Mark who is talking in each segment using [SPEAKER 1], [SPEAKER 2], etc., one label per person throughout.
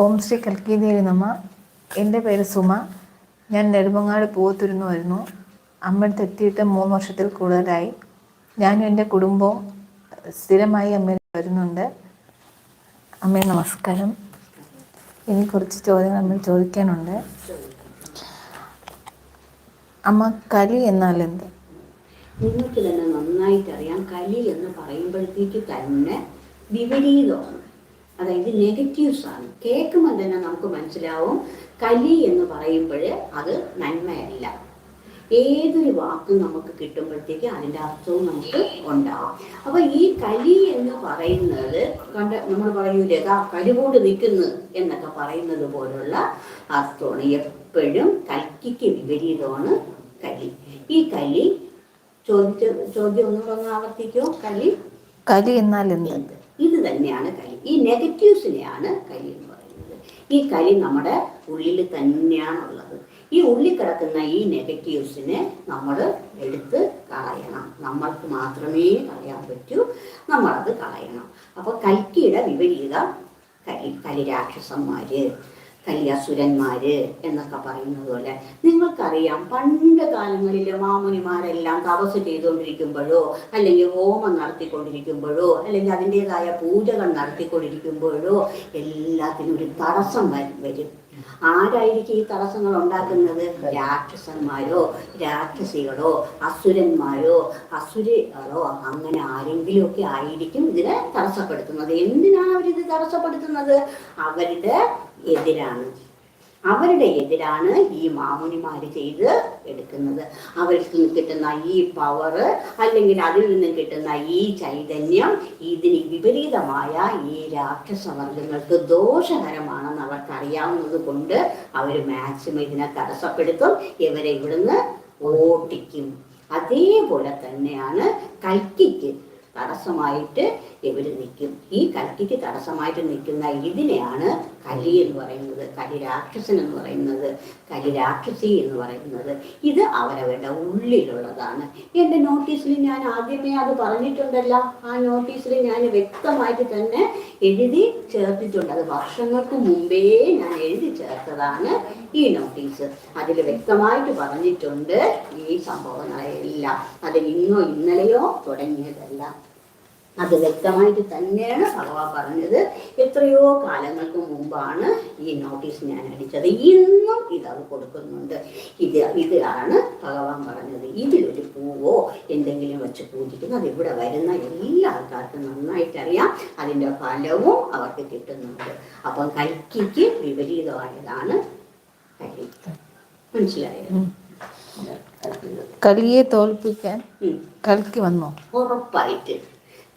[SPEAKER 1] ഓം ശ്രീ കൽക്കീദേവി നമ്മ എന്റെ പേര് സുമ. ഞാൻ നെടുമങ്ങാട് പൂവത്തുരുന്ന് വരുന്നു അമ്മയുടെ എത്തിയിട്ട് മൂന്ന് വർഷത്തിൽ കൂടുതലായി. ഞാനും എന്റെ കുടുംബവും സ്ഥിരമായി അമ്മയിൽ വരുന്നുണ്ട്. അമ്മേ നമസ്കാരം. ഇനി കുറച്ച് ചോദ്യങ്ങൾ അമ്മ ചോദിക്കാനുണ്ട്. അമ്മ കലി എന്നാൽ എന്ത്?
[SPEAKER 2] നിങ്ങൾക്ക് തന്നെ നന്നായിട്ട് അറിയാം കലി എന്ന് പറയുമ്പോഴത്തേക്ക് തന്നെ വിപരീതമാണ്. അതായത് നെഗറ്റീവ്സ് ആണ് കേൾക്കുമ്പോൾ തന്നെ നമുക്ക് മനസ്സിലാവും കലി എന്ന് പറയുമ്പോൾ അത് നന്മയല്ല. ഏതൊരു വാക്കും നമുക്ക് കിട്ടുമ്പോഴത്തേക്ക് അതിന്റെ അർത്ഥവും നമുക്ക് ഉണ്ടാവും. അപ്പോൾ ഈ കലി എന്ന് പറയുന്നത് കണ്ട നമ്മൾ പറയൂലേ ആ കലിവോട് നിൽക്കുന്നു എന്നൊക്കെ പറയുന്നത് പോലുള്ള അർത്ഥമാണ്. എപ്പോഴും കൽക്കിക്ക് വിപരീതമാണ് കലി. ഈ കലി ചോദിച്ച ചോദ്യം ഒന്ന് ആവർത്തിക്കോ. കലി?
[SPEAKER 1] കലി എന്നാൽ എന്ത്?
[SPEAKER 2] ഇത് തന്നെയാണ് കലി. ഈ നെഗറ്റീവ്സിനെയാണ് കലി എന്ന് പറയുന്നത്. ഈ കലി നമ്മുടെ ഉള്ളിൽ തന്നെയാണുള്ളത്. ഈ ഉള്ളിൽ കിടക്കുന്ന ഈ നെഗറ്റീവ്സിനെ നമ്മൾ എടുത്ത് കളയണം. നമ്മൾക്ക് മാത്രമേ കളയാൻ പറ്റൂ. നമ്മളത് കളയണം. അപ്പോൾ കൽക്കിയുടെ വിപരീതം കലി കലി രാക്ഷസന്മാര്. കല്യാസുരന്മാര് എന്നൊക്കെ പറയുന്നത് പോലെ. നിങ്ങൾക്കറിയാം പണ്ട് കാലങ്ങളിൽ മാമുനിമാരെല്ലാം തപസ് ചെയ്തുകൊണ്ടിരിക്കുമ്പോഴോ അല്ലെങ്കിൽ ഹോമം നടത്തിക്കൊണ്ടിരിക്കുമ്പോഴോ അല്ലെങ്കിൽ അതിന്റെതായ പൂജകൾ നടത്തിക്കൊണ്ടിരിക്കുമ്പോഴോ എല്ലാത്തിനും ഒരു തടസ്സം വരും. ആരായിരിക്കും ഈ തടസ്സങ്ങൾ ഉണ്ടാക്കുന്നത്? രാക്ഷസന്മാരോ രാക്ഷസികളോ അസുരന്മാരോ അസുരകളോ അങ്ങനെ ആരെങ്കിലും ഒക്കെ ആയിരിക്കും ഇതിനെ തടസ്സപ്പെടുത്തുന്നത്. എന്തിനാണ് അവരിത് തടസ്സപ്പെടുത്തുന്നത്? അവരുടെ എതിരാണ്. അവരുടെ എതിരാണ് ഈ മാമുനിമാർ ചെയ്ത് എടുക്കുന്നത്. അവരിൽ നിന്ന് കിട്ടുന്ന ഈ പവർ അല്ലെങ്കിൽ അതിൽ നിന്ന് കിട്ടുന്ന ഈ ചൈതന്യം ഇതിന് വിപരീതമായ ഈ രാക്ഷസവർഗങ്ങൾക്ക് ദോഷകരമാണെന്ന് അവർക്കറിയാവുന്നത് കൊണ്ട് അവർ മാക്സിമം ഇതിനെ തടസ്സപ്പെടുത്തും. ഇവരെ ഇവിടുന്ന് ഓട്ടിക്കും. അതേപോലെ തന്നെയാണ് കൽക്കിക്ക് തടസ്സമായിട്ട് ഇവർ നിൽക്കും. ഈ കലക്കിക്ക് തടസ്സമായിട്ട് നിൽക്കുന്ന ഇതിനെയാണ് കലി എന്ന് പറയുന്നത്. കലി രാക്ഷസൻ എന്ന് പറയുന്നത്. കലി രാക്ഷസി എന്ന് പറയുന്നത്. ഇത് അവരവരുടെ ഉള്ളിലുള്ളതാണ്. എന്റെ നോട്ടീസിൽ ഞാൻ ആദ്യമേ അത് പറഞ്ഞിട്ടുണ്ടല്ലോ. ആ നോട്ടീസിൽ ഞാൻ വ്യക്തമായിട്ട് തന്നെ എഴുതി ചേർത്തിട്ടുണ്ട്. അത് വർഷങ്ങൾക്ക് മുമ്പേ ഞാൻ എഴുതി ചേർത്തതാണ് ഈ നോട്ടീസ്. അതിൽ വ്യക്തമായിട്ട് പറഞ്ഞിട്ടുണ്ട് ഈ സംഭവങ്ങളെല്ലാം. അത് ഇന്നോ ഇന്നലെയോ തുടങ്ങിയതല്ല. അത് വ്യക്തമായിട്ട് തന്നെയാണ് ഭഗവാൻ പറഞ്ഞത്. എത്രയോ കാലങ്ങൾക്ക് മുമ്പാണ് ഈ നോട്ടീസ് ഞാൻ അടിച്ചത്. ഇന്നും ഇതത് കൊടുക്കുന്നുണ്ട്. ഇത് ഇതാണ് ഭഗവാൻ പറഞ്ഞത്. ഇതിലൊരു പൂവോ എന്തെങ്കിലും വെച്ച് പൂജിക്കുന്നത് അത് ഇവിടെ വരുന്ന എല്ലാ ആൾക്കാർക്കും നന്നായിട്ട് അറിയാം അതിന്റെ ഫലവും അവർക്ക് കിട്ടുന്നുണ്ട്. അപ്പം കൽക്കിക്ക് വിപരീതമായതാണ് കലി മനസ്സിലായോ.
[SPEAKER 1] കലിയെ തോൽപ്പിക്കാൻ കൽക്കി വന്നോ?
[SPEAKER 2] ഉറപ്പായിട്ട്.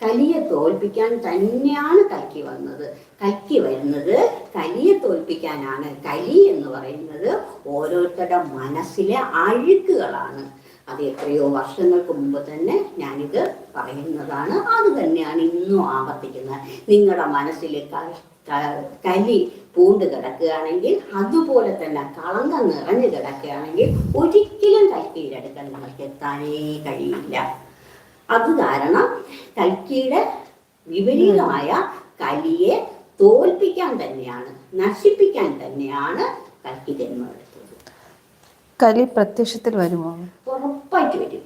[SPEAKER 2] കലിയെ തോൽപ്പിക്കാൻ തന്നെയാണ് കൽക്കി വന്നത്. കൽക്കി വരുന്നത് കലിയെ തോൽപ്പിക്കാനാണ്. കലി എന്ന് പറയുന്നത് ഓരോരുത്തരുടെ മനസ്സിലെ അഴുക്കുകളാണ്. അത് എത്രയോ വർഷങ്ങൾക്ക് മുമ്പ് തന്നെ ഞാനിത് പറയുന്നതാണ്. അത് തന്നെയാണ് ഇന്നും ആവർത്തിക്കുന്നത്. നിങ്ങളുടെ ക- കലി പൂണ്ട് കിടക്കുകയാണെങ്കിൽ അതുപോലെ തന്നെ കളങ്കം നിറഞ്ഞു കിടക്കുകയാണെങ്കിൽ ഒരിക്കലും കൽക്കിയിലെടുക്കാൻ നിങ്ങൾക്ക് എത്താനേ കഴിയില്ല. അത് കാരണം കൽക്കിയുടെ വിപരീതമായ കലിയെ തോൽപ്പിക്കാൻ തന്നെയാണ് നശിപ്പിക്കാൻ തന്നെയാണ് കൽക്കി ജന്മമെടുത്തത്
[SPEAKER 1] കലി പ്രത്യക്ഷത്തിൽ വരുമോ?
[SPEAKER 2] ഉറപ്പായിട്ട് വരും.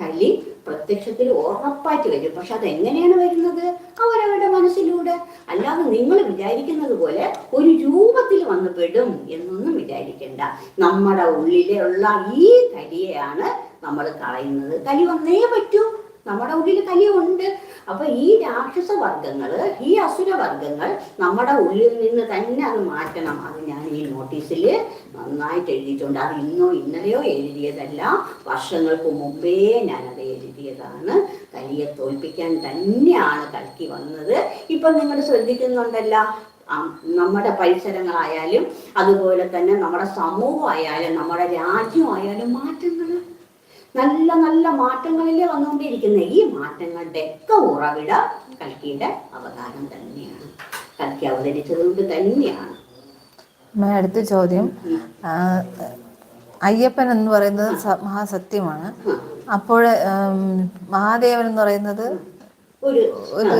[SPEAKER 2] കലി പ്രത്യക്ഷത്തിൽ ഉറപ്പായിട്ട് വരും. പക്ഷെ അതെങ്ങനെയാണ് വരുന്നത്? അവരവരുടെ മനസ്സിലൂടെ. അല്ലാതെ നിങ്ങൾ വിചാരിക്കുന്നത് പോലെ ഒരു രൂപത്തിൽ വന്ന് പെടും എന്നൊന്നും വിചാരിക്കണ്ട. നമ്മുടെ ഉള്ളിലെ ഉള്ള ഈ കലിയെയാണ് നമ്മൾ കളയുന്നത്. കലി വന്നേ പറ്റൂ. നമ്മുടെ ഉള്ളിൽ കലിയുണ്ട്. അപ്പൊ ഈ രാക്ഷസ വർഗങ്ങൾ ഈ അസുര വർഗങ്ങൾ നമ്മുടെ ഉള്ളിൽ നിന്ന് തന്നെ അത് മാറ്റണം. അത് ഞാൻ ഈ നോട്ടീസിൽ നന്നായിട്ട് എഴുതിയിട്ടുണ്ട്. അത് ഇന്നോ ഇന്നലെയോ എഴുതിയതല്ല വർഷങ്ങൾക്ക് മുമ്പേ ഞാനത് എഴുതിയതാണ്. കലിയെ തോൽപ്പിക്കാൻ തന്നെയാണ് കൽക്കി വന്നത്. ഇപ്പൊ നിങ്ങൾ ശ്രദ്ധിക്കുന്നുണ്ടല്ലോ നമ്മുടെ പരിസരങ്ങളായാലും അതുപോലെ തന്നെ നമ്മുടെ സമൂഹമായാലും നമ്മുടെ രാജ്യമായാലും മാറ്റങ്ങൾ നല്ല നല്ല മാറ്റങ്ങളിലേ വന്നുകൊണ്ടിരിക്കുന്ന ഈ മാറ്റങ്ങളുടെ ഒക്കെ ഉറവിട കൽക്കിയുടെ അവതാരം തന്നെയാണ്. കൽക്കി അവതരിച്ചത് കൊണ്ട് തന്നെയാണ്
[SPEAKER 1] അടുത്ത ചോദ്യം. അയ്യപ്പൻ എന്ന് പറയുന്നത് മഹാസത്യമാണ്. അപ്പോൾ മഹാദേവൻ എന്ന് പറയുന്നത്
[SPEAKER 2] ഒരു
[SPEAKER 1] ഒരു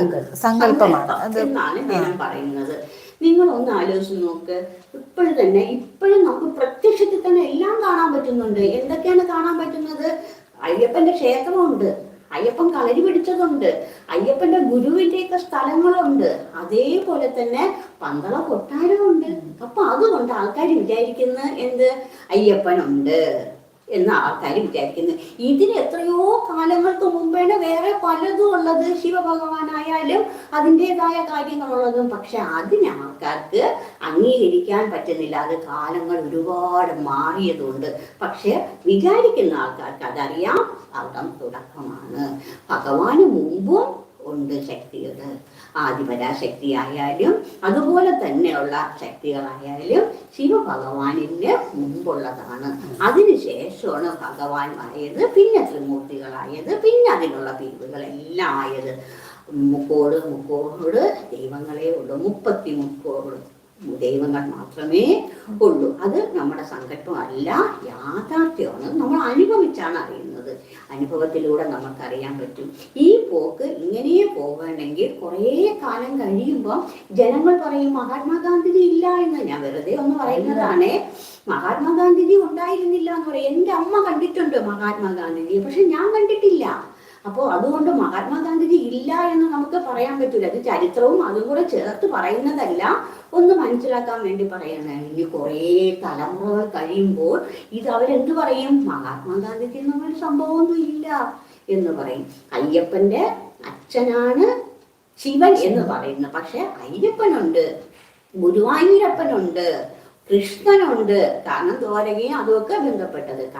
[SPEAKER 1] സങ്കല്പമാണ്. അത്
[SPEAKER 2] എന്നാണ് ഞാൻ പറയുന്നത്. നിങ്ങളൊന്ന് ആലോചിച്ച് നോക്ക്. ഇപ്പോഴും തന്നെ ഇപ്പോഴും നമുക്ക് പ്രത്യക്ഷത്തിൽ തന്നെ എല്ലാം കാണാൻ പറ്റുന്നുണ്ട്. എന്തൊക്കെയാണ് കാണാൻ പറ്റുന്നത്? അയ്യപ്പന്റെ ക്ഷേത്രമുണ്ട്. അയ്യപ്പൻ കളരി പിടിച്ചതുണ്ട്. അയ്യപ്പന്റെ ഗുരുവിന്റെയൊക്കെ സ്ഥലങ്ങളുണ്ട്. അതേപോലെ തന്നെ പന്തള കൊട്ടാരമുണ്ട്. അപ്പൊ അതുകൊണ്ട് ആൾക്കാർ വിചാരിക്കുന്ന എന്ത്? അയ്യപ്പനുണ്ട്. എന്ന് ആൾക്കാർ വിചാരിക്കുന്നത് ഇതിന് എത്രയോ കാലങ്ങൾക്ക് മുമ്പാണ് വേറെ പലതും ഉള്ളത്. ശിവഭഗവാനായാലും അതിന്റെതായ കാര്യങ്ങളുള്ളതും. പക്ഷെ അതിന് ആൾക്കാർക്ക് അംഗീകരിക്കാൻ പറ്റുന്നില്ല. അത് കാലങ്ങൾ ഒരുപാട് മാറിയതുണ്ട് പക്ഷെ വിചാരിക്കുന്ന ആൾക്കാർക്ക് അതറിയാം അവിടം തുടക്കമാണ്. ഭഗവാന് മുമ്പും ഉണ്ട് ശക്തികൾ. ആദിപരാശക്തി ആയാലും അതുപോലെ തന്നെയുള്ള ശക്തികളായാലും ശിവഭഗവാനിന് മുമ്പുള്ളതാണ്. അതിനുശേഷമാണ് ഭഗവാൻ ആയത് പിന്നെ ത്രിമൂർത്തികളായത് പിന്നെ അതിനുള്ള പിരിവുകളെല്ലാം ആയത്. മുക്കോട് മുക്കോട് ദൈവങ്ങളെ ഉള്ളൂ മുപ്പത്തി മുക്കോട് ദൈവങ്ങൾ മാത്രമേ ഉള്ളൂ. അത് നമ്മുടെ സങ്കല്പമല്ല യാഥാർത്ഥ്യമാണ്. നമ്മൾ അനുഭവിച്ചാണ് അറിയുന്നത്. അനുഭവത്തിലൂടെ നമുക്കറിയാൻ പറ്റും. ഈ പോക്ക് ഇങ്ങനെ പോകണമെങ്കിൽ കുറേ കാലം കഴിയുമ്പോൾ ജനങ്ങൾ പറയും മഹാത്മാഗാന്ധിജി ഇല്ല എന്ന്. ഞാൻ വെറുതെ ഒന്ന് പറയുന്നതാണ്. മഹാത്മാഗാന്ധിജി ഉണ്ടായിരുന്നില്ല എന്ന് പറയും. എന്റെ അമ്മ കണ്ടിട്ടുണ്ട് മഹാത്മാഗാന്ധിജിയെ പക്ഷെ ഞാൻ കണ്ടിട്ടില്ല. അപ്പോൾ അതുകൊണ്ട് മഹാത്മാഗാന്ധിജി ഇല്ല എന്ന് നമുക്ക് പറയാൻ പറ്റില്ല അത് ചരിത്രവും അതും കൂടെ ചേർത്ത് പറയുന്നതല്ല. ഒന്ന് മനസ്സിലാക്കാൻ വേണ്ടി പറയണേ ഇനി കുറേ തലമുറകൾ കഴിയുമ്പോൾ ഇത് അവരെന്ത് പറയും? മഹാത്മാഗാന്ധിജി എന്നൊരു സംഭവമൊന്നും ഇല്ല എന്ന് പറയും. അയ്യപ്പന്റെ അച്ഛനാണ് ശിവൻ എന്ന് പറയുന്നത്. പക്ഷെ അയ്യപ്പനുണ്ട് ഗുരുവായൂരപ്പനുണ്ട്. കൃഷ്ണനുണ്ട്. കാരണം ദ്വാരകയും അതുമൊക്കെ ബന്ധപ്പെട്ടത്.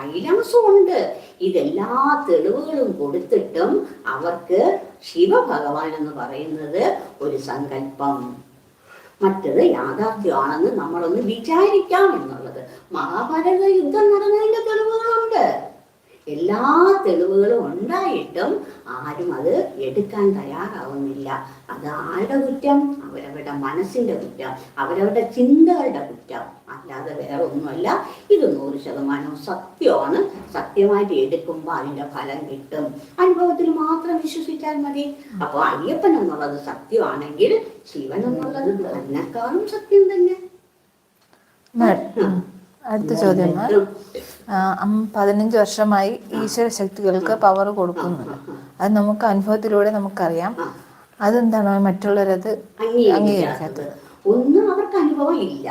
[SPEAKER 2] ഉണ്ട് ഇതെല്ലാ തെളിവുകളും കൊടുത്തിട്ടും അവർക്ക് ശിവഭഗവാൻ എന്ന് പറയുന്നത് ഒരു സങ്കല്പം. മറ്റത് യാഥാർത്ഥ്യമാണെന്ന് നമ്മളൊന്ന് വിചാരിക്കാം എന്നുള്ളത്. മഹാഭാരത യുദ്ധം നടന്നതിന്റെ തെളിവുകളുണ്ട്. എല്ലാ തെളിവുകളും ഉണ്ടായിട്ടും ആരും അത് എടുക്കാൻ തയ്യാറാവുന്നില്ല. അത് ആരുടെ കുറ്റം? അവരവരുടെ മനസ്സിന്റെ കുറ്റം അവരവരുടെ ചിന്തകളുടെ കുറ്റം. അല്ലാതെ വേറെ ഒന്നുമല്ല ഇത് നൂറ് ശതമാനവും സത്യമാണ്. സത്യമായിട്ട് എടുക്കുമ്പോൾ അതിന്റെ ഫലം കിട്ടും. അനുഭവത്തിൽ മാത്രം വിശ്വസിച്ചാൽ മതി. അപ്പോൾ അയ്യപ്പൻ എന്നുള്ളത് സത്യമാണെങ്കിൽ ശിവൻ എന്നുള്ളത് അതിനേക്കാളും സത്യം തന്നെ.
[SPEAKER 1] അടുത്ത ചോദ്യം പതിനഞ്ച് വർഷമായി ഈശ്വര ശക്തികൾക്ക് പവർ കൊടുക്കുന്നുണ്ട് അത് നമുക്ക് അനുഭവത്തിലൂടെ നമുക്കറിയാം. അതെന്താണ്? മറ്റുള്ളവരത്
[SPEAKER 2] അംഗീകരിക്കാത്തത്. ഒന്നും അവർക്ക് അനുഭവം ഇല്ല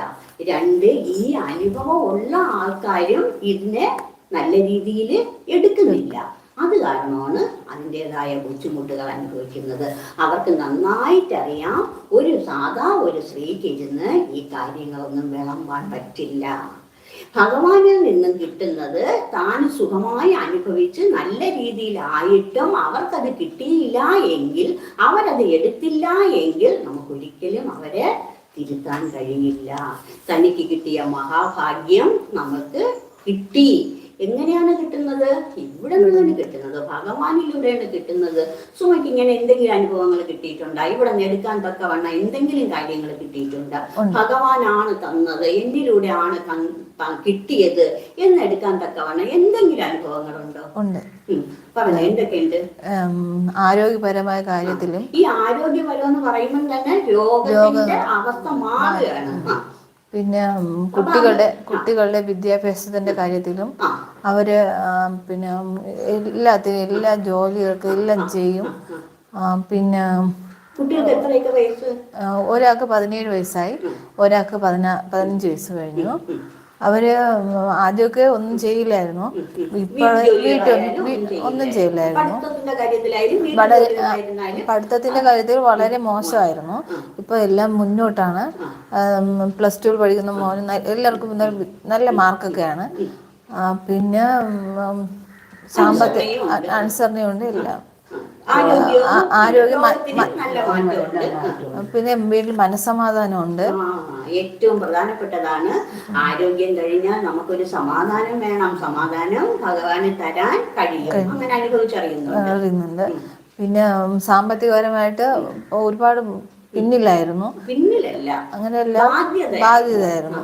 [SPEAKER 2] രണ്ട് ഈ അനുഭവം ഉള്ള ആൾക്കാരും ഇതിനെ നല്ല രീതിയിൽ എടുക്കുന്നില്ല. അത് കാരണമാണ് അതിന്റെതായ ബുദ്ധിമുട്ടുകൾ അനുഭവിക്കുന്നത്. അവർക്ക് നന്നായിട്ടറിയാം. ഒരു സാധാ ഒരു സ്ത്രീക്ക് ഇരുന്ന് ഈ കാര്യങ്ങളൊന്നും വിളമ്പാൻ പറ്റില്ല. ഭഗവാനിൽ നിന്നും കിട്ടുന്നത് താൻ സുഖമായി അനുഭവിച്ച് നല്ല രീതിയിലായിട്ടും അവർക്കത് കിട്ടിയില്ല എങ്കിൽ അവരത് എടുത്തില്ല എങ്കിൽ നമുക്കൊരിക്കലും അവരെ തിരുത്താൻ കഴിയില്ല. തനിക്ക് കിട്ടിയ മഹാഭാഗ്യം നമുക്ക് കിട്ടി. എങ്ങനെയാണ് കിട്ടുന്നത്? ഇവിടെ നിന്നാണ് കിട്ടുന്നത്. ഭഗവാനിലൂടെയാണ് കിട്ടുന്നത്. സുമയ്ക്ക് ഇങ്ങനെ എന്തെങ്കിലും അനുഭവങ്ങൾ കിട്ടിയിട്ടുണ്ടോ? ഇവിടെ നിന്ന് എടുക്കാൻ തക്കവണ്ണം എന്തെങ്കിലും കാര്യങ്ങൾ കിട്ടിയിട്ടുണ്ട്? ഭഗവാനാണ് തന്നത്. എന്നിലൂടെ ആണ് കിട്ടിയത് എന്നെടുക്കാൻ തക്കവണ്ണം എന്തെങ്കിലും അനുഭവങ്ങളുണ്ടോ?
[SPEAKER 1] ഉണ്ട്.
[SPEAKER 2] ഉം. പറഞ്ഞോ എന്തൊക്കെയുണ്ട്?
[SPEAKER 1] ഉം, ആരോഗ്യപരമായ കാര്യത്തിലും
[SPEAKER 2] ഈ ആരോഗ്യപരം എന്ന് പറയുമ്പോൾ തന്നെ രോഗത്തിന്റെ അവസ്ഥ മാറുകയാണ്.
[SPEAKER 1] പിന്നെ കുട്ടികളുടെ കുട്ടികളുടെ വിദ്യാഭ്യാസത്തിന്റെ കാര്യത്തിലും അവർ അവർ പിന്നെ എല്ലാത്തിനും എല്ലാ ജോലികൾക്കും എല്ലാം ചെയ്യും. പിന്നെ ഒരാൾക്ക് പതിനേഴ് വയസ്സായി ഒരാൾക്ക് പതിനാ പതിനഞ്ച് വയസ്സ് കഴിഞ്ഞു. അവർ ആദ്യമൊക്കെ ഒന്നും ചെയ്യില്ലായിരുന്നു. ഇപ്പോൾ വീട്ടിൽ ഒന്നും ചെയ്യില്ലായിരുന്നു.
[SPEAKER 2] പഠിത്തത്തിന്റെ
[SPEAKER 1] കാര്യത്തിൽ വളരെ മോശമായിരുന്നു. ഇപ്പൊ എല്ലാം മുന്നോട്ടാണ്. പ്ലസ് ടു പഠിക്കുന്ന മോന് എല്ലാവർക്കും നല്ല- മാർക്കൊക്കെയാണ്. പിന്നെ സാമ്പത്തിക അനുസരണയുണ്ട് എല്ലാം. ആരോഗ്യം പിന്നെ വീട്ടിൽ മനസ്സമാധാനം
[SPEAKER 2] ഉണ്ട് ഏറ്റവും പ്രധാനപ്പെട്ടതാണ് ആരോഗ്യം കഴിഞ്ഞാൽ നമുക്കൊരു സമാധാനം വേണം. സമാധാനം ഭഗവാന് തരാൻ കഴിയും. അങ്ങനെ അനുഭവിച്ചറിയുന്നുണ്ട്.
[SPEAKER 1] പിന്നെ സാമ്പത്തികപരമായിട്ട് ഒരുപാട് പിന്നിലായിരുന്നു
[SPEAKER 2] പിന്നിലല്ല.
[SPEAKER 1] അങ്ങനെയല്ല
[SPEAKER 2] ബാധ്യത
[SPEAKER 1] ബാധ്യതയായിരുന്നു.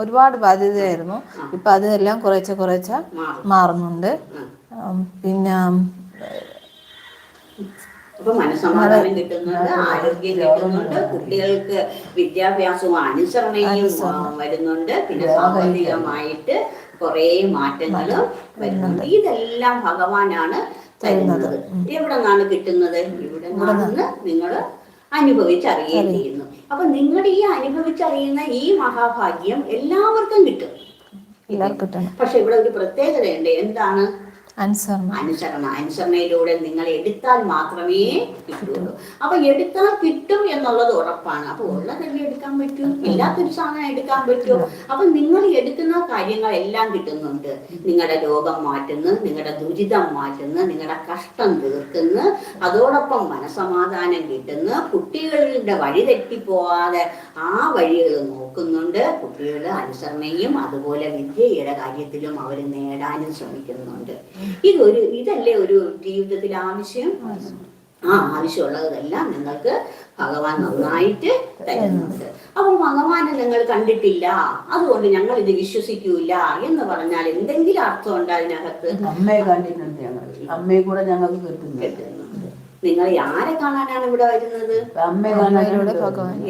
[SPEAKER 1] ഒരുപാട് ബാധ്യതയായിരുന്നു. ഇപ്പൊ അതെല്ലാം കുറേശ്ശെ കുറേശ്ശെ മാറുന്നുണ്ട്. പിന്നെ
[SPEAKER 2] അപ്പൊ മനസ്സമാധാനം കിട്ടുന്നുണ്ട് ആരോഗ്യം കിട്ടുന്നുണ്ട് കുട്ടികൾക്ക് വിദ്യാഭ്യാസവും അനുസരണയും വരുന്നുണ്ട്. പിന്നെ സാമ്പത്തികമായിട്ട് കുറെ മാറ്റങ്ങളും വരുന്നുണ്ട്. ഇതെല്ലാം ഭഗവാനാണ് തരുന്നത്. എവിടെ നിന്നാണ് കിട്ടുന്നത്? ഇവിടെ നിന്നാണെന്ന് നിങ്ങൾ അനുഭവിച്ചറിയുകയും ചെയ്യുന്നു. അപ്പൊ നിങ്ങളുടെ ഈ അനുഭവിച്ചറിയുന്ന ഈ മഹാഭാഗ്യം എല്ലാവർക്കും കിട്ടും. പക്ഷെ ഇവിടെ ഒരു പ്രത്യേകതയുണ്ട്. എന്താണ്?
[SPEAKER 1] അനുസരണം.
[SPEAKER 2] അനുസരണ. അനുസരണയിലൂടെ നിങ്ങൾ എടുത്താൽ മാത്രമേ കിട്ടുള്ളൂ അപ്പൊ എടുത്താൽ കിട്ടും എന്നുള്ളത് ഉറപ്പാണ്. അപ്പൊ ഉള്ളതല്ലേ എടുക്കാൻ പറ്റൂ. ഇല്ലാത്തൊരു സാധനം എടുക്കാൻ പറ്റൂ അപ്പൊ നിങ്ങൾ എടുക്കുന്ന കാര്യങ്ങൾ എല്ലാം കിട്ടുന്നുണ്ട്. നിങ്ങളുടെ രോഗം മാറ്റുന്നു നിങ്ങളുടെ ദുരിതം മാറ്റുന്നു നിങ്ങളുടെ കഷ്ടം തീർക്കുന്നു. അതോടൊപ്പം മനസമാധാനം കിട്ടുന്നു. കുട്ടികളുടെ വഴി തെറ്റിപ്പോവാതെ ആ വഴികൾ നോക്കുന്നുണ്ട്. കുട്ടികളുടെ അനുസരണയും അതുപോലെ വിദ്യയുടെ കാര്യത്തിലും അവർ നേടാനും ശ്രമിക്കുന്നുണ്ട്. ഇതൊരു ഇതല്ലേ ഒരു ജീവിതത്തിൽ ആവശ്യം? ആ ആവശ്യമുള്ളതെല്ലാം നിങ്ങൾക്ക് ഭഗവാൻ നന്നായിട്ട് തരുന്നുണ്ട്. അപ്പോൾ ഭഗവാനെ നിങ്ങൾ കണ്ടിട്ടില്ല. അതുകൊണ്ട് ഞങ്ങൾ ഇത് വിശ്വസിക്കൂല എന്ന് പറഞ്ഞാൽ എന്തെങ്കിലും അർത്ഥം ഉണ്ട് അതിനകത്ത്?
[SPEAKER 3] അമ്മയെ കണ്ടിട്ടുണ്ട് ഞങ്ങൾ. അമ്മയെ കൂടെ ഞങ്ങൾക്ക് കിട്ടുന്നു
[SPEAKER 2] നിങ്ങൾ ആരെ കാണാനാണ് ഇവിടെ വരുന്നത്?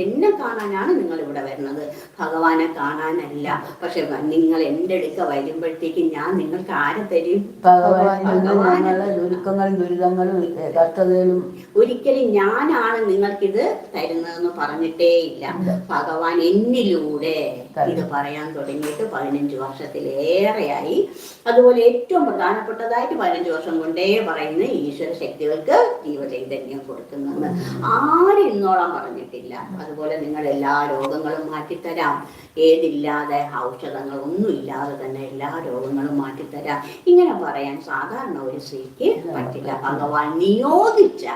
[SPEAKER 2] എന്നെ കാണാനാണ് നിങ്ങൾ ഇവിടെ വരുന്നത്. ഭഗവാനെ കാണാനല്ല. പക്ഷെ നിങ്ങൾ എന്റെ അടുക്ക വരുമ്പോഴത്തേക്ക് ഞാൻ നിങ്ങൾക്ക് ആരെ തരും?
[SPEAKER 3] ദുരിതങ്ങളും ദുരിതങ്ങളും കഷ്ടതകളും
[SPEAKER 2] ഒരിക്കലും ഞാനാണ് നിങ്ങൾക്കിത് തരുന്നതെന്ന് പറഞ്ഞിട്ടേ ഇല്ല ഭഗവാൻ എന്നിലൂടെ ഇത് പറയാൻ തുടങ്ങിയിട്ട് പതിനഞ്ച് വർഷത്തിലേറെയായി. അതുപോലെ ഏറ്റവും പ്രധാനപ്പെട്ടതായിട്ട് പതിനഞ്ച് വർഷം കൊണ്ടേ പറയുന്ന ഈശ്വര ശക്തികൾക്ക് ജീവചൈതന്യം കൊടുക്കുന്നെന്ന് ആരും ഇന്നോളം പറഞ്ഞിട്ടില്ല. അതുപോലെ നിങ്ങൾ എല്ലാ രോഗങ്ങളും മാറ്റിത്തരാം. ഏതില്ലാതെ ഔഷധങ്ങൾ ഒന്നും ഇല്ലാതെ തന്നെ എല്ലാ രോഗങ്ങളും മാറ്റിത്തരാം. ഇങ്ങനെ പറയാൻ സാധാരണ ഒരു സ്ത്രീക്ക് പറ്റില്ല. ഭഗവാൻ നിയോഗിച്ച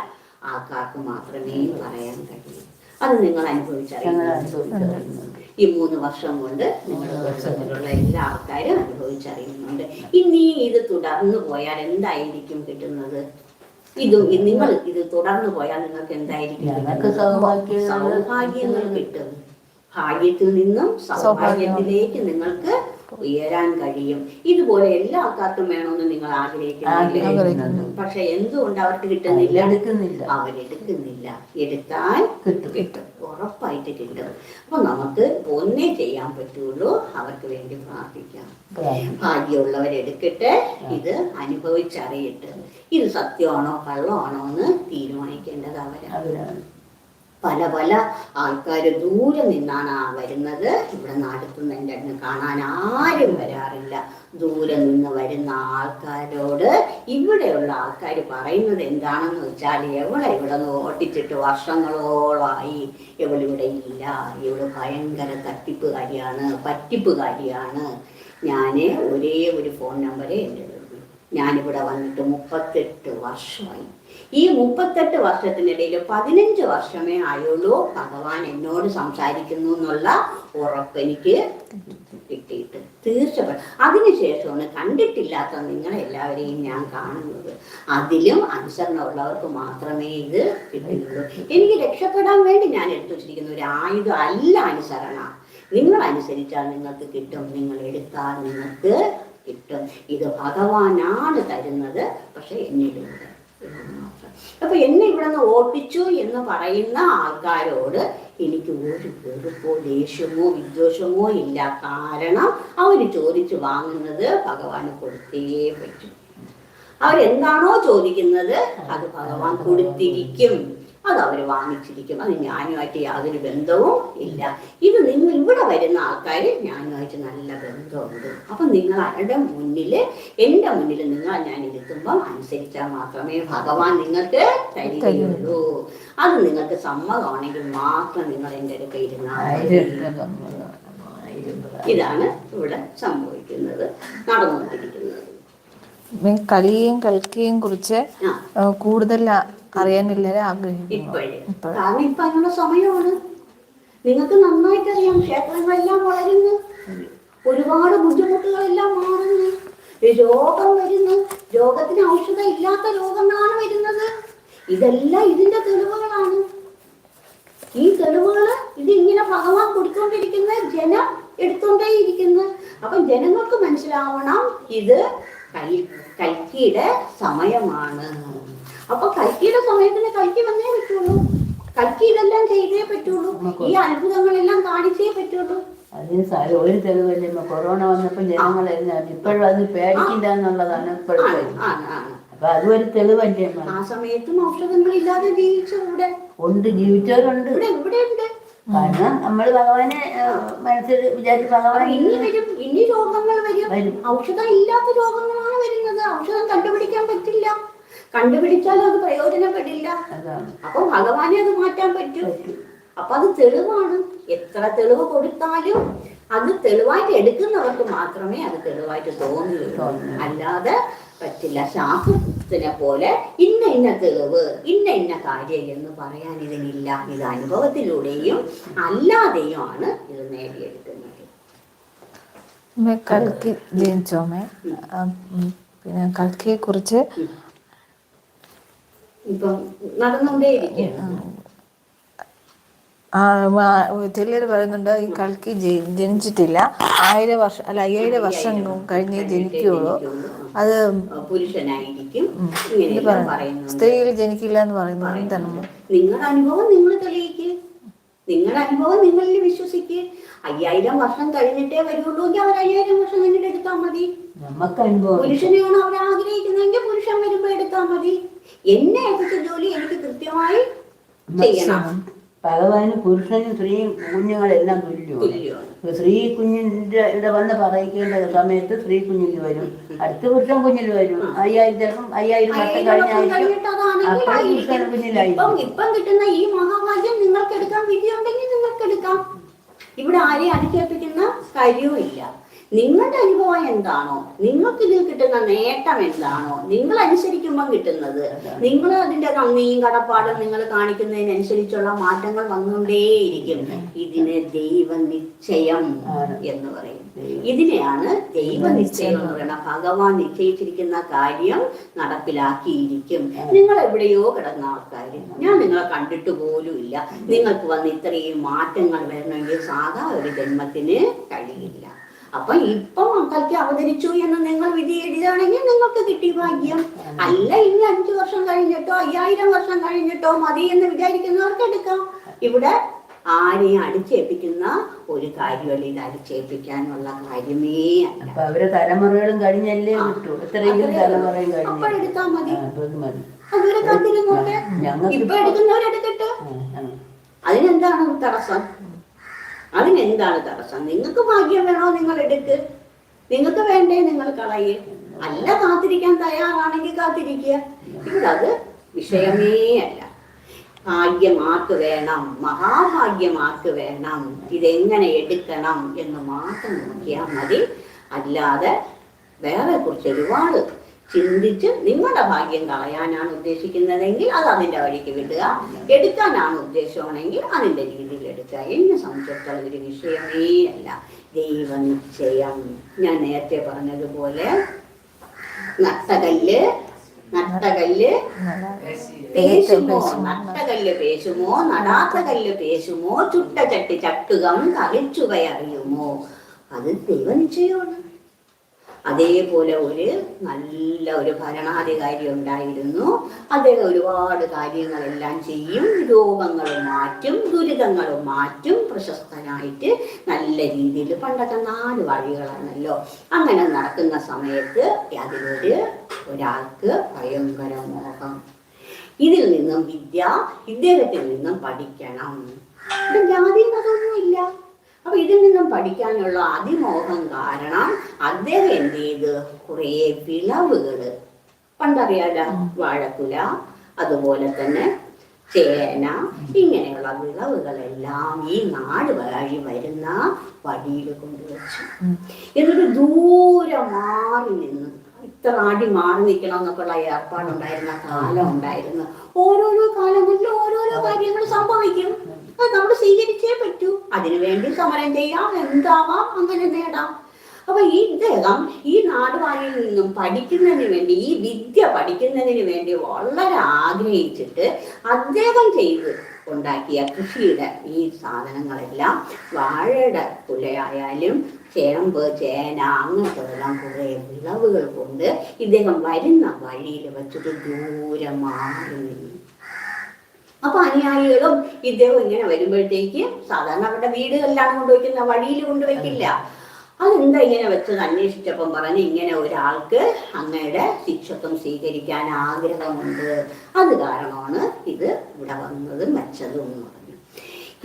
[SPEAKER 2] ആൾക്കാർക്ക് മാത്രമേ പറയാൻ കഴിയൂ. അത് നിങ്ങൾ അനുഭവിച്ചറിയുന്നു.
[SPEAKER 3] അനുഭവിച്ചറിയുന്നുണ്ട്
[SPEAKER 2] ഈ മൂന്ന് വർഷം കൊണ്ട് നിങ്ങളുടെ വർഷത്തിലുള്ള എല്ലാ ആൾക്കാരും അനുഭവിച്ചറിയുന്നുണ്ട്. ഇനി ഇത് തുടർന്നു പോയാൽ എന്തായിരിക്കും കിട്ടുന്നത്? ഇത് നിങ്ങൾ ഇത് തുടർന്നു പോയാൽ നിങ്ങൾക്ക് എന്തായിരിക്കും?
[SPEAKER 3] ഞങ്ങൾക്ക്
[SPEAKER 2] കിട്ടുന്നത്?
[SPEAKER 3] സൗഭാഗ്യം
[SPEAKER 2] സൗഭാഗ്യങ്ങൾ കിട്ടും. ഭാഗ്യത്തിൽ നിന്നും സൗഭാഗ്യത്തിലേക്ക് നിങ്ങൾക്ക് ഉയരാൻ കഴിയും. ഇതുപോലെ എല്ലാ ആൾക്കാർക്കും വേണമെന്ന് നിങ്ങൾ ആഗ്രഹിക്കുന്നില്ല?
[SPEAKER 3] ആഗ്രഹിക്കുന്നുണ്ട്.
[SPEAKER 2] പക്ഷെ എന്തുകൊണ്ട് അവർക്ക് കിട്ടുന്നില്ല?
[SPEAKER 3] എടുക്കുന്നില്ല
[SPEAKER 2] അവരെടുക്കുന്നില്ല. എടുത്താൽ
[SPEAKER 3] കിട്ടും.
[SPEAKER 2] കിട്ടും. ഉറപ്പായിട്ട് കിട്ടും അപ്പൊ നമുക്ക് ഒന്നേ ചെയ്യാൻ പറ്റുള്ളൂ. അവർക്ക് വേണ്ടി പ്രാർത്ഥിക്കാം. ഭാഗ്യമുള്ളവരെടുക്കട്ടെ ഇത് അനുഭവിച്ചറിയട്ടെ ഇത് സത്യമാണോ കള്ളമാണോ എന്ന് തീരുമാനിക്കേണ്ടത് അവരാണ്. പല പല ആൾക്കാർ ദൂരെ നിന്നാണ് വരുന്നത്. ഇവിടെ നടത്തുന്ന എന്റെ അടുത്ത് കാണാൻ ആരും വരാറില്ല. ദൂരെ നിന്ന് വരുന്ന ആൾക്കാരോട് ഇവിടെയുള്ള ആൾക്കാർ പറയുന്നത് എന്താണെന്ന് വെച്ചാൽ എവിടെ ഇവിടെ നിന്ന് ഓട്ടിച്ചിട്ട് വർഷങ്ങളോളമായി ഇവളിവിടെ ഇല്ല. ഇവൾ ഭയങ്കര തട്ടിപ്പുകാരിയാണ് പറ്റിപ്പുകാരിയാണ്. ഞാൻ ഒരേ ഒരു ഫോൺ നമ്പറേ എന്റെ ഞാനിവിടെ വന്നിട്ട് മുപ്പത്തെട്ട് വർഷമായി. ഈ മുപ്പത്തെട്ട് വർഷത്തിനിടയിൽ പതിനഞ്ച് വർഷമേ ആയുള്ളൂ. ഭഗവാൻ എന്നോട് സംസാരിക്കുന്നു എന്നുള്ള ഉറപ്പ് എനിക്ക് കിട്ടിയിട്ട് തീർച്ചയായിട്ടും അതിനുശേഷമാണ് കണ്ടിട്ടില്ലാത്ത നിങ്ങളെല്ലാവരെയും ഞാൻ കാണുന്നത്. അതിലും അനുസരണമുള്ളവർക്ക് മാത്രമേ ഇത് കിട്ടുകയുള്ളൂ എനിക്ക് രക്ഷപ്പെടാൻ വേണ്ടി ഞാൻ എടുത്തു വച്ചിരിക്കുന്ന ഒരു ആയുധം അല്ല അനുസരണ. നിങ്ങൾ അനുസരിച്ചാൽ നിങ്ങൾക്ക് കിട്ടും. നിങ്ങൾ എടുത്താൽ നിങ്ങൾക്ക് കിട്ടും. ഇത് ഭഗവാനാണ് തരുന്നത്. പക്ഷെ എന്നിലൂടെ. അപ്പൊ എന്നെ ഇവിടെ നിന്ന് ഓർപ്പിച്ചു എന്ന് പറയുന്ന ആൾക്കാരോട് എനിക്ക് ഒരു വെറുപ്പോ ദേഷ്യമോ വിദ്വേഷമോ ഇല്ല. കാരണം അവർ ചോദിച്ചു വാങ്ങുന്നത് ഭഗവാന് കൊടുത്തേ പറ്റും. അവരെന്താണോ ചോദിക്കുന്നത് അത് ഭഗവാൻ കൊടുത്തിരിക്കും. അത് അവർ വാങ്ങിച്ചിരിക്കും. അത് ഞാനുമായിട്ട് യാതൊരു ബന്ധവും ഇല്ല. ഇത് നിങ്ങൾ ഇവിടെ വരുന്ന ആൾക്കാർ ഞാനുമായിട്ട് നല്ല ബന്ധമുണ്ട്. അപ്പം നിങ്ങൾ ആരുടെ മുന്നിൽ എന്റെ മുന്നിൽ നിങ്ങൾ ഞാൻ ഇരുത്തുമ്പം അനുസരിച്ചാൽ മാത്രമേ ഭഗവാൻ നിങ്ങൾക്ക് തരികയുള്ളൂ. അത് നിങ്ങൾക്ക് സമ്മതമാണെങ്കിൽ മാത്രം നിങ്ങൾ എന്റെ അടുക്ക ഇരുന്നാൽ. ഇതാണ് ഇവിടെ സംഭവിക്കുന്നത് നടന്നുകൊണ്ടിരിക്കുന്നത്.
[SPEAKER 1] കളിയെയും കളിക്കുകയും കുറിച്ച് കൂടുതൽ അറിയാൻ എല്ലാവരും ആഗ്രഹിക്കുന്നു.
[SPEAKER 2] ഇപ്പോഴേ. കാരണം ഇപ്പൊ അതിനുള്ള സമയമാണ്. നിങ്ങൾക്ക് നന്നായിട്ട് അറിയാം ക്ഷേത്രങ്ങളെല്ലാം വളരുന്നു. ഒരുപാട് ബുദ്ധിമുട്ടുകളെല്ലാം മാറുന്നു. രോഗം വരുന്നു. രോഗത്തിന് ഔഷധം ഇല്ലാത്ത രോഗങ്ങളാണ് വരുന്നത്. ഇതെല്ലാം ഇതിന്റെ തെളിവുകളാണ്. ഈ തെളിവുകൾ ഇതിങ്ങനെ ഭഗവാൻ കൊടുത്തോണ്ടിരിക്കുന്ന ജനം എടുത്തുകൊണ്ടേയിരിക്കുന്നു അപ്പം ജനങ്ങൾക്ക് മനസ്സിലാവണം ഇത് കൽ കൽക്കിയുടെ സമയമാണ്. അപ്പൊ കൽക്കിയുടെ സമയത്തിന് കൽക്കി വന്നേ പറ്റുള്ളൂ. കൽക്കി ഇതെല്ലാം ചെയ്തേ പറ്റുള്ളൂ. ഈ അത്ഭുതങ്ങളെല്ലാം കാണിച്ചേ പറ്റുള്ളൂ.
[SPEAKER 3] അതിന് സാരം ഒരു തെളിവല്ലേ കൊറോണ വന്നപ്പോൾ ജനങ്ങളെല്ലാം ഇപ്പോഴും അത് പേടിക്കില്ല എന്നുള്ളതാണ് ഇപ്പോഴത്തെ അപ്പൊ അതും ഒരു തെളിവല്ലേ
[SPEAKER 2] ആ സമയത്തും ഔഷധങ്ങളില്ലാതെ ഇല്ലാതെ ജീവിച്ചവിടെ
[SPEAKER 3] ഉണ്ട് ജീവിച്ചവരുണ്ട്.
[SPEAKER 2] ഇവിടെ ഉണ്ട്.
[SPEAKER 3] കാരണം നമ്മൾ ഭഗവാനെ മനസ്സിൽ വിചാരിച്ച് ഭഗവാൻ
[SPEAKER 2] ഇനി വരും. ഇനി രോഗങ്ങൾ വരും. ഔഷധം ഇല്ലാത്ത രോഗങ്ങളാണ് വരുന്നത്. ഔഷധം കണ്ടുപിടിക്കാൻ പറ്റില്ല കണ്ടുപിടിച്ചാലും അത് പ്രയോജനപ്പെടില്ല. അപ്പൊ ഭഗവാനെ അത് മാറ്റാൻ പറ്റും. അപ്പൊ അത് തെളിവാണ്. എത്ര തെളിവ് കൊടുത്താലും അത് തെളിവായിട്ട് എടുക്കുന്നവർക്ക് മാത്രമേ അത് തെളിവായിട്ട്
[SPEAKER 3] തോന്നുള്ളൂ.
[SPEAKER 2] അല്ലാതെ പറ്റില്ല. ശാസ്ത്രത്തിനെ പോലെ ഇന്ന ഇന്ന തെളിവ് ഇന്ന ഇന്ന കാര്യം എന്ന് പറയാൻ ഇതിനില്ല. ഇത് അനുഭവത്തിലൂടെയും അല്ലാതെയുമാണ് ഇത് നേടിയെടുക്കുന്നത്.
[SPEAKER 1] കൽക്കി ഉം, പിന്നെ കൽക്കിയെ കുറിച്ച്
[SPEAKER 2] ഇപ്പം നടന്നുകൊണ്ടേയിരിക്കും.
[SPEAKER 1] ചിലർ പറയുന്നുണ്ട് ഈ കൽക്കി ജനിച്ചിട്ടില്ല. ആയിരം വർഷം അല്ല അയ്യായിരം വർഷം കഴിഞ്ഞേ ജനിക്കുകയുള്ളൂ അത്
[SPEAKER 2] പുരുഷനായിരിക്കും.
[SPEAKER 1] സ്ത്രീകൾ ജനിക്കില്ല എന്ന് പറയുന്നു
[SPEAKER 2] നിങ്ങളുടെ അനുഭവം നിങ്ങൾ തെളിയിക്ക്. നിങ്ങളുടെ അനുഭവം നിങ്ങളിൽ വിശ്വസിക്ക്. അയ്യായിരം വർഷം കഴിഞ്ഞിട്ടേ വരുള്ളൂ എങ്കിൽ അവർ അയ്യായിരം വർഷം കഴിഞ്ഞിട്ട് എടുത്താൽ മതി.
[SPEAKER 3] നമുക്ക് അനുഭവം
[SPEAKER 2] പുരുഷനെയാണ് അവർ ആഗ്രഹിക്കുന്നതെങ്കിൽ പുരുഷൻ വരുമ്പോ എടുത്താൽ മതി. എന്നെ ഏൽപ്പിച്ച ജോലി എനിക്ക് കൃത്യമായി ചെയ്യണം.
[SPEAKER 3] ഭഗവാന് പുരുഷനും സ്ത്രീയും കുഞ്ഞുങ്ങളെല്ലാം തുല്യമാണ്. സ്ത്രീ കുഞ്ഞിന്റെ ഇവിടെ വന്ന് പറയിക്കേണ്ട സമയത്ത് സ്ത്രീ കുഞ്ഞിൽ വരും. അടുത്ത പുരുഷൻ കുഞ്ഞിൽ വരും. അയ്യായിരം ചിലപ്പം അയ്യായിരം വർഷം
[SPEAKER 2] കഴിഞ്ഞാൽ വർഷം
[SPEAKER 3] കഴിഞ്ഞായിരിക്കും
[SPEAKER 2] കഴിഞ്ഞിട്ട് അതാണെങ്കിൽ
[SPEAKER 3] അപ്പോൾ പുരുഷൻ
[SPEAKER 2] ആയിരിക്കും. ഇപ്പം
[SPEAKER 3] കുഞ്ഞിലായിരിക്കും.
[SPEAKER 2] ഇപ്പം കിട്ടുന്ന ഈ മഹാഭാഗ്യം നിങ്ങൾക്ക് എടുക്കാൻ വിധിയുണ്ടെങ്കിൽ നിങ്ങൾക്ക് എടുക്കാം ഇവിടെ ആരെയും അടിച്ചേൽപ്പിക്കുന്ന കാര്യവുമില്ല. നിങ്ങളുടെ അനുഭവം എന്താണോ? നിങ്ങൾക്ക് ഇതിൽ കിട്ടുന്ന നേട്ടം എന്താണോ? നിങ്ങൾ അനുസരിക്കുമ്പോൾ കിട്ടുന്നത്. നിങ്ങൾ അതിന്റെ നന്ദിയും കടപ്പാടും നിങ്ങൾ കാണിക്കുന്നതിനനുസരിച്ചുള്ള മാറ്റങ്ങൾ വന്നുകൊണ്ടേയിരിക്കും. ഇതിന് ദൈവ നിശ്ചയം എന്ന് പറയും. ഇതിനെയാണ് ദൈവ നിശ്ചയം എന്ന് പറയുന്നത്. ഭഗവാൻ നിശ്ചയിച്ചിരിക്കുന്ന കാര്യം നടപ്പിലാക്കിയിരിക്കും. നിങ്ങൾ എവിടെയോ കിടന്ന ആൾക്കാർ. ഞാൻ നിങ്ങളെ കണ്ടിട്ട് പോലും ഇല്ല. നിങ്ങൾക്ക് വന്ന് ഇത്രയും മാറ്റങ്ങൾ വരണമെങ്കിൽ സാധാ ഒരു ജന്മത്തിന് കഴിയില്ല. അപ്പൊ ഇപ്പൊ മക്കൾക്ക് അവതരിച്ചു എന്ന് നിങ്ങൾ വിധി എഴുതുകയാണെങ്കിൽ നിങ്ങൾക്ക് കിട്ടി ഭാഗ്യം. അല്ല ഇനി അഞ്ചു വർഷം കഴിഞ്ഞിട്ടോ അയ്യായിരം വർഷം കഴിഞ്ഞിട്ടോ മതി എന്ന് വിചാരിക്കുന്നവർക്ക് എടുക്കാം. ഇവിടെ ആരെയും അടിച്ചേൽപ്പിക്കുന്ന ഒരു കാര്യമല്ല ഇത് അടിച്ചേൽപ്പിക്കാനുള്ള കാര്യമേ അല്ല.
[SPEAKER 3] അപ്പൊ അവരെ തലമുറകളും കഴിഞ്ഞല്ലേ കിട്ടൂ എത്രയെങ്കിലും തലമുറയും കഴിഞ്ഞു.
[SPEAKER 2] മതി. അതുവരെ കാത്തിരുന്നോട്ടെ. ഇപ്പൊ എടുക്കുന്നവരെടുക്കട്ടെ. അതിനെന്താണ് തടസ്സം? അതിനെന്താണ് തടസ്സം? നിങ്ങൾക്ക് ഭാഗ്യം വേണോ നിങ്ങൾ എടുക്ക് നിങ്ങൾക്ക് വേണ്ടേ നിങ്ങൾ കളയേ. അല്ല കാത്തിരിക്കാൻ തയ്യാറാണെങ്കിൽ കാത്തിരിക്കുക. ഇവിടെ അത് വിഷയമേ അല്ല. ഭാഗ്യം ആർക്ക് വേണം മഹാഭാഗ്യം ആർക്ക് വേണം. ഇതെങ്ങനെ എടുക്കണം എന്ന് മാത്രം നോക്കിയാൽ മതി. അല്ലാതെ വേറെ കുറിച്ച് ഒരുപാട് ചിന്തിച്ച് നിങ്ങളുടെ ഭാഗ്യം കളയാനാണ് ഉദ്ദേശിക്കുന്നതെങ്കിൽ അത് അതിന്റെ വഴിക്ക് വിടുക. എടുക്കാനാണ് ഉദ്ദേശമാണെങ്കിൽ അതിന്റെ രീതിയിൽ എടുക്കുക. എന്നെ സംബന്ധിച്ചിടത്തോളം ഒരു വിഷയമേ അല്ല. ദൈവനിശ്ചയം ഞാൻ നേരത്തെ പറഞ്ഞതുപോലെ നട്ടകല്ല് നട്ടകല്ല് പേശുമോ നട്ടകല്ല് പേശുമോ നടാത്ത കല്ല് പേശുമോ ചുട്ട ചട്ടി ചട്ടുകം കളിച്ചുകയറിയുമോ അത് ദൈവനിശ്ചയമാണ്. അതേപോലെ ഒരു നല്ല ഒരു ഭരണാധികാരി ഉണ്ടായിരുന്നു. അദ്ദേഹം ഒരുപാട് കാര്യങ്ങളെല്ലാം ചെയ്യും. രോഗങ്ങൾ മാറ്റും ദുരിതങ്ങൾ മാറ്റും. പ്രശസ്തനായിട്ട് നല്ല രീതിയിൽ പണ്ടൊക്കെ നാല് വഴികളാണല്ലോ. അങ്ങനെ നടക്കുന്ന സമയത്ത് അതിലൊരു ഒരാൾക്ക് ഭയങ്കര മോഹം. ഇതിൽ നിന്നും വിദ്യ ഇദ്ദേഹത്തിൽ നിന്നും പഠിക്കണം. ഇത് ജാതി മതമൊന്നുമില്ല. അപ്പൊ ഇതിൽ നിന്നും പഠിക്കാനുള്ള അതിമോഹം കാരണം അദ്ദേഹം എന്ത് ചെയ്ത്? കുറേ വിളവുകൾ പണ്ടറിയാലോ? വാഴക്കുല അതുപോലെ തന്നെ ചേന ഇങ്ങനെയുള്ള വിളവുകളെല്ലാം ഈ നാട് വഴി വരുന്ന വഴിയിൽ കൊണ്ടുവച്ചു. എന്നിട്ട് ദൂരെ മാറി നിന്ന് ഇത്ര അടി മാറി നിൽക്കണം എന്നൊക്കെയുള്ള ഏർപ്പാടുണ്ടായിരുന്ന കാലം ഉണ്ടായിരുന്നു. ഓരോരോ കാലങ്ങളിൽ ഓരോരോ കാര്യങ്ങൾ സംഭവിക്കും. അത് നമ്മൾ സ്വീകരിച്ചേ പറ്റൂ. അതിനുവേണ്ടി സമരം ചെയ്യാം എന്താവാം അങ്ങനെ നേടാം. അപ്പൊ ഈ ഇദ്ദേഹം ഈ നാടുവാഴിയിൽ നിന്നും പഠിക്കുന്നതിന് വേണ്ടി ഈ വിദ്യ പഠിക്കുന്നതിന് വേണ്ടി വളരെ ആഗ്രഹിച്ചിട്ട് അദ്ദേഹം ചെയ്ത് ഉണ്ടാക്കിയ കൃഷിയുടെ ഈ സാധനങ്ങളെല്ലാം വാഴയുടെ കുലയായാലും ചേമ്പ് ചേന അങ്ങനത്തെല്ലാം കുറേ വിളവുകൾ കൊണ്ട് ഇദ്ദേഹം വരുന്ന വഴിയിൽ വെച്ചിട്ട് ദൂരെ മാറി അപ്പൊ അനുയായികളും ഇദ്ദേഹം ഇങ്ങനെ വരുമ്പോഴത്തേക്ക് സാധാരണ അവരുടെ വീടുകളിലാണ് കൊണ്ടുവയ്ക്കുന്നത് വഴിയിൽ കൊണ്ടുവയ്ക്കില്ല. അതെന്താ ഇങ്ങനെ വെച്ചത്? അന്വേഷിച്ചപ്പം പറഞ്ഞ് ഇങ്ങനെ ഒരാൾക്ക് അങ്ങയുടെ ശിക്ഷത്വം സ്വീകരിക്കാൻ ആഗ്രഹമുണ്ട്. അത് കാരണമാണ് ഇത് ഇവിടെ വന്നതും വെച്ചതും.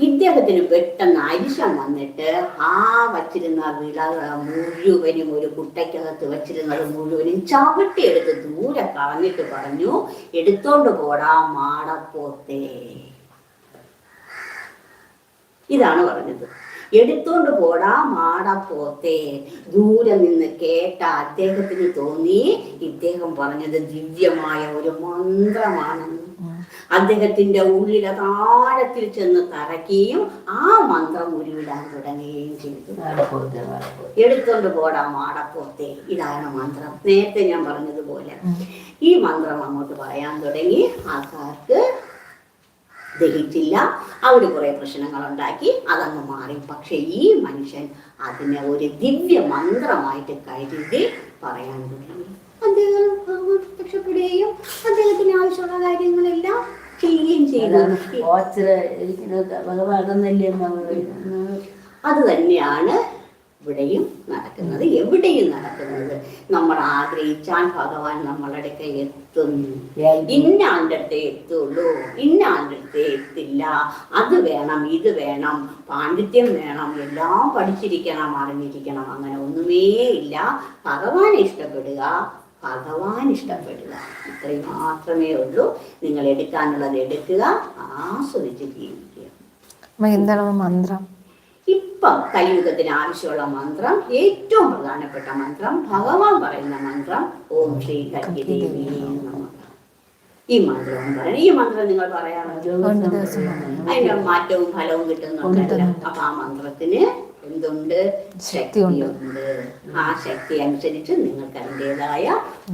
[SPEAKER 2] ഇദ്ദേഹത്തിന് പെട്ടെന്ന് അരിശം വന്നിട്ട് ആ വച്ചിരുന്ന വിള മുഴുവനും ഒരു കുട്ടയ്ക്കകത്ത് വച്ചിരുന്നത് മുഴുവനും ചവിട്ടിയെടുത്ത് ദൂരെ കളഞ്ഞിട്ട് പറഞ്ഞു എടുത്തോണ്ട് പോടാ മാടപ്പോത്തേ. ഇതാണ് പറഞ്ഞത്. എടുത്തോണ്ട് പോടാ മാടപ്പോത്തേ. ദൂരെ നിന്ന് കേട്ട അദ്ദേഹത്തിന് തോന്നി ഇദ്ദേഹം പറഞ്ഞത് ദിവ്യമായ ഒരു മന്ത്രമാണെന്ന് അദ്ദേഹത്തിന്റെ ഉള്ളിലെ താഴത്തിൽ ചെന്ന് തറയ്ക്കുകയും ആ മന്ത്രം ഉരുവിടാൻ തുടങ്ങുകയും ചെയ്തു. എടുത്തോണ്ട് പോടാ മാടപ്പുറത്തെ ഇതാണ് മന്ത്രം. നേരത്തെ ഞാൻ പറഞ്ഞതുപോലെ. ഈ മന്ത്രം അങ്ങോട്ട് പറയാൻ തുടങ്ങി. ആൾക്കാർക്ക് ദഹിച്ചില്ല. അവർ കുറെ പ്രശ്നങ്ങൾ ഉണ്ടാക്കി അതങ്ങ് മാറി. പക്ഷെ ഈ മനുഷ്യൻ അതിനെ ഒരു ദിവ്യ മന്ത്രമായിട്ട് കരുതി പറയാൻ തുടങ്ങി. അദ്ദേഹം രക്ഷപ്പെടുകയും അദ്ദേഹത്തിന് ആവശ്യമുള്ള കാര്യങ്ങളെല്ലാം ചെയ്യുകയും ചെയ്തു.
[SPEAKER 3] ഓച്ചിറ ഇരിക്കുന്നത് ഭഗവാൻ നമ്മൾ
[SPEAKER 2] അത് തന്നെയാണ് ഇവിടെയും നടക്കുന്നത് എവിടെയും നടക്കുന്നത്. നമ്മൾ ആഗ്രഹിച്ചാൽ ഭഗവാൻ നമ്മളുടെ അടുക്ക എത്തുന്നു ഇന്ന ആളുടെ അടുത്തേ എത്തുള്ളൂ. ഇന്ന ആളുടെ അടുത്തേ എത്തില്ല. അത് വേണം ഇത് വേണം പാണ്ഡിത്യം വേണം എല്ലാം പഠിച്ചിരിക്കണം അറിഞ്ഞിരിക്കണം. അങ്ങനെ ഒന്നുമേ ഇല്ല ഭഗവാനെ ഇഷ്ടപ്പെടുക. ഭഗവാൻ ഇഷ്ടപ്പെടുക ഇത്രയും മാത്രമേ ഉള്ളൂ. നിങ്ങൾ എടുക്കാനുള്ളത് എടുക്കുക. ആസ്വദിച്ച് ജീവിക്കുക.
[SPEAKER 1] എന്താണ് മന്ത്രം?
[SPEAKER 2] ഇപ്പം കലിയുഗത്തിന് ആവശ്യമുള്ള മന്ത്രം ഏറ്റവും പ്രധാനപ്പെട്ട മന്ത്രം ഭഗവാൻ പറയുന്ന മന്ത്രം ഓം ശ്രീ കല്യദേവി ഈ മന്ത്രം എന്ന് ഈ മന്ത്രം നിങ്ങൾ പറയാറുണ്ട്? അതിന്റെ മാറ്റവും ഫലവും കിട്ടുന്നുണ്ടല്ലോ. അപ്പൊ ആ മന്ത്രത്തിന് എന്തുണ്ട്
[SPEAKER 1] ശക്തിയുണ്ട്.
[SPEAKER 2] ആ ശക്തി അനുസരിച്ച് നിങ്ങൾക്ക് അതിന്റെതായ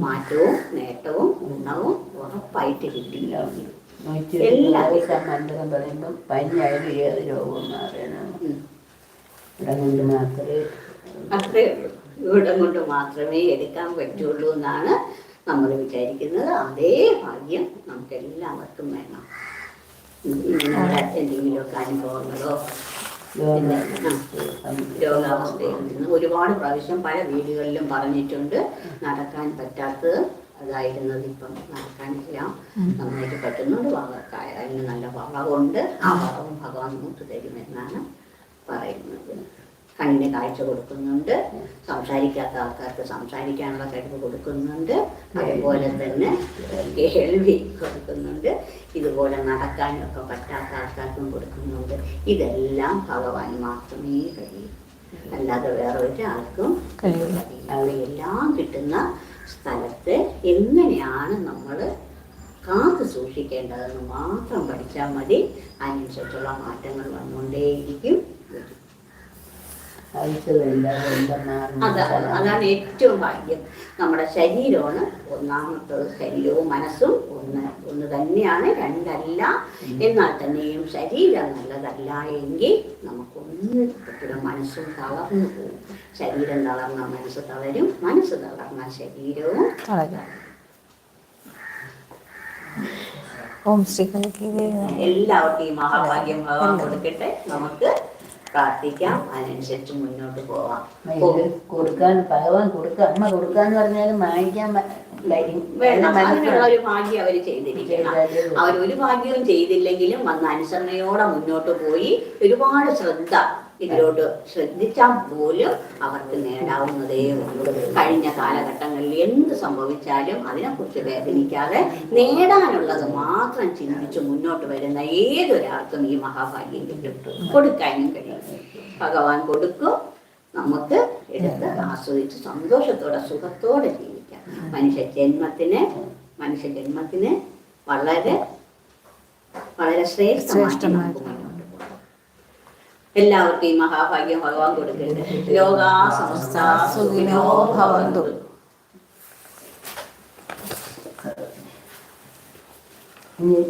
[SPEAKER 2] മാറ്റവും നേട്ടവും ഗുണവും ഉറപ്പായിട്ട് കിട്ടില്ല എല്ലാ
[SPEAKER 3] ദിവസം മന്ത്രം പറയുമ്പം പനിയായാലും ഏത് രോഗവും മാറണം ഇവിടെ കൊണ്ട് മാത്രമേ
[SPEAKER 2] അത്രേ ഉള്ളൂ. ഇവിടെ കൊണ്ട് മാത്രമേ എടുക്കാൻ പറ്റുള്ളൂ എന്നാണ് നമ്മൾ വിചാരിക്കുന്നത്. അതേ ഭാഗ്യം നമുക്ക് എല്ലാവർക്കും വേണം എന്തെങ്കിലുമൊക്കെ അനുഭവങ്ങളോ പിന്നെ നിന്ന് ഒരുപാട് പ്രാവശ്യം പല വീടുകളിലും പറഞ്ഞിട്ടുണ്ട് നടക്കാൻ പറ്റാത്തത് അതായിരുന്നത് ഇപ്പം നടക്കാനില്ല. നന്നായിട്ട് പറ്റുന്നുണ്ട്. വളർക്കായ അതിന് നല്ല വളവുണ്ട്. ആ വളവും ഭഗവാൻ മൂത്ത് തരുമെന്നാണ് പറയുന്നത്. കണ്ണിന് കാഴ്ച കൊടുക്കുന്നുണ്ട്. സംസാരിക്കാത്ത ആൾക്കാർക്ക് സംസാരിക്കാനുള്ള കഴിവ് കൊടുക്കുന്നുണ്ട്. അതുപോലെ തന്നെ കേൾവി കൊടുക്കുന്നുണ്ട്. ഇതുപോലെ നടക്കാനൊക്കെ പറ്റാത്ത ആൾക്കാർക്കും കൊടുക്കുന്നുണ്ട്. ഇതെല്ലാം ഭഗവാൻ മാത്രമേ കഴിയൂ. അല്ലാതെ വേറെ ഒരാൾക്കും
[SPEAKER 1] കഴിയില്ല.
[SPEAKER 2] അവയെല്ലാം കിട്ടുന്ന സ്ഥലത്ത് എങ്ങനെയാണ് നമ്മൾ കാത്തു സൂക്ഷിക്കേണ്ടതെന്ന് മാത്രം പഠിച്ചാൽ മതി. അതിനനുസരിച്ചുള്ള മാറ്റങ്ങൾ വന്നുകൊണ്ടേയിരിക്കും വരും.
[SPEAKER 3] ആവശ്യമില്ലാതെ എല്ലാം മാറുന്ന
[SPEAKER 2] അതാണ്. അതാണ് ഏറ്റവും ഭാഗ്യം. നമ്മുടെ ശരീരമാണ് ഒന്നാമത്തത് ശരീരവും മനസ്സും ഒന്ന് ഒന്ന് തന്നെയാണ് രണ്ടല്ല. എന്നാൽ തന്നെയും ശരീരം നല്ലതല്ല എങ്കിൽ നമുക്കൊന്നും പറ്റില്ല മനസ്സും തളർന്നു പോകും ശരീരം തളർന്ന മനസ്സ് തളരും മനസ്സ് തളർന്ന ശരീരവും
[SPEAKER 1] ഓം ശ്രീ
[SPEAKER 2] എല്ലാവർക്കും ഈ മഹാഭാഗ്യം ഭഗവാൻ കൊടുക്കട്ടെ. നമുക്ക് പ്രാർത്ഥിക്കാം. അതിനനുസരിച്ച് മുന്നോട്ട് പോവാം.
[SPEAKER 3] കൊടുക്കാൻ ഭഗവാൻ കൊടുക്ക അമ്മ കൊടുക്കാന്ന് പറഞ്ഞാലും വാങ്ങിക്കാൻ
[SPEAKER 2] അങ്ങനെയുള്ള ഒരു ഭാഗ്യം അവർ ചെയ്തിരിക്കണം.
[SPEAKER 3] ചെയ്താലേ
[SPEAKER 2] അവർ ഒരു ഭാഗ്യവും ചെയ്തില്ലെങ്കിലും വന്ന അനുസരണയോടെ മുന്നോട്ട് പോയി ഒരുപാട് ശ്രദ്ധ ഇതിലോട്ട് ശ്രദ്ധിച്ചാൽ പോലും അവർക്ക് നേടാവുന്നതേ ഉള്ളൂ. കഴിഞ്ഞ കാലഘട്ടങ്ങളിൽ എന്ത് സംഭവിച്ചാലും അതിനെക്കുറിച്ച് വേദനിക്കാതെ നേടാനുള്ളത് മാത്രം ചിന്തിച്ച് മുന്നോട്ട് വരുന്ന ഏതൊരാൾക്കും ഈ മഹാഭാഗ്യം കിട്ടും. കൊടുക്കാനും കഴിയും. ഭഗവാൻ കൊടുക്കും. നമുക്ക് എടുത്ത് ആസ്വദിച്ച് സന്തോഷത്തോടെ സുഖത്തോടെ ജീവിക്കാം. മനുഷ്യ ജന്മത്തിന് മനുഷ്യ ജന്മത്തിന് വളരെ വളരെ പോകാം എല്ലാവർക്കും ഈ മഹാഭാഗ്യം ഭഗവാൻ കൊടുക്കട്ടെ ലോകാ സമസ്ത സുഖിനോ ഭവന്തു.
[SPEAKER 3] ഇനി